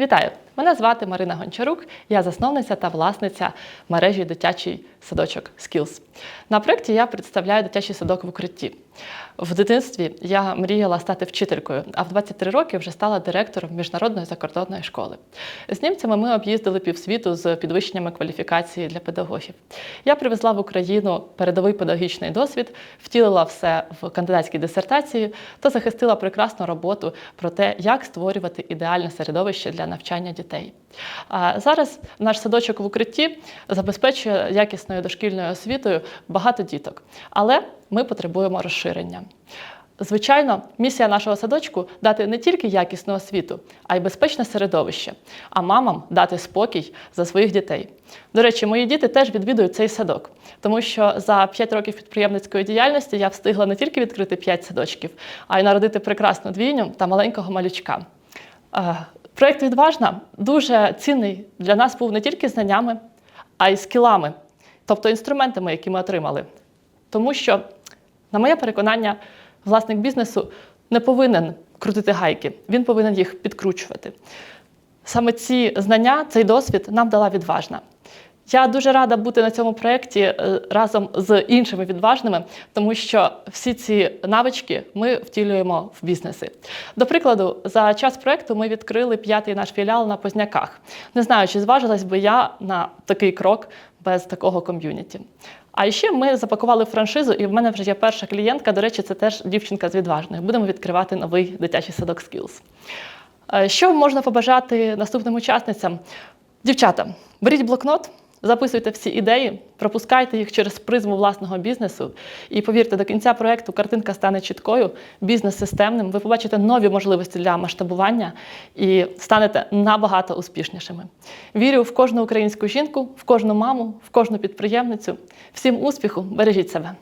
Вітаю! Мене звати Марина Гончарук, я засновниця та власниця мережі дитячий садочок Skills. На проєкті я представляю дитячий садок в укритті. В дитинстві я мріяла стати вчителькою, а в 23 роки вже стала директором міжнародної закордонної школи. З німцями ми об'їздили півсвіту з підвищеннями кваліфікації для педагогів. Я привезла в Україну передовий педагогічний досвід, втілила все в кандидатській дисертації та захистила прекрасну роботу про те, як створювати ідеальне середовище для навчання дітей. А зараз наш садочок в укритті забезпечує якісною дошкільною освітою багато діток, але ми потребуємо розширення. Звичайно, місія нашого садочку дати не тільки якісну освіту, а й безпечне середовище, а мамам дати спокій за своїх дітей. До речі, мої діти теж відвідують цей садок, тому що за 5 років підприємницької діяльності я встигла не тільки відкрити 5 садочків, а й народити прекрасну двійню та маленького малючка. Проєкт відважна дуже цінний для нас був не тільки знаннями, а й скілами, тобто інструментами, які ми отримали. Тому що, на моє переконання, власник бізнесу не повинен крутити гайки, він повинен їх підкручувати. Саме ці знання, цей досвід нам дала відважна. Я дуже рада бути на цьому проєкті е, разом з іншими відважними, тому що всі ці навички ми втілюємо в бізнеси. До прикладу, за час проєкту ми відкрили п'ятий наш філіал на Позняках. Не знаю, чи зважилась би я на такий крок без такого ком'юніті. А ще ми запакували франшизу, і в мене вже є перша клієнтка. До речі, це теж дівчинка з відважних. Будемо відкривати новий дитячий садок Skills. Е, Що можна побажати наступним учасницям? Дівчата, беріть блокнот, записуйте всі ідеї, пропускайте їх через призму власного бізнесу. І повірте, до кінця проєкту картинка стане чіткою, бізнес системним. Ви побачите нові можливості для масштабування і станете набагато успішнішими. Вірю в кожну українську жінку, в кожну маму, в кожну підприємницю. Всім успіху, бережіть себе!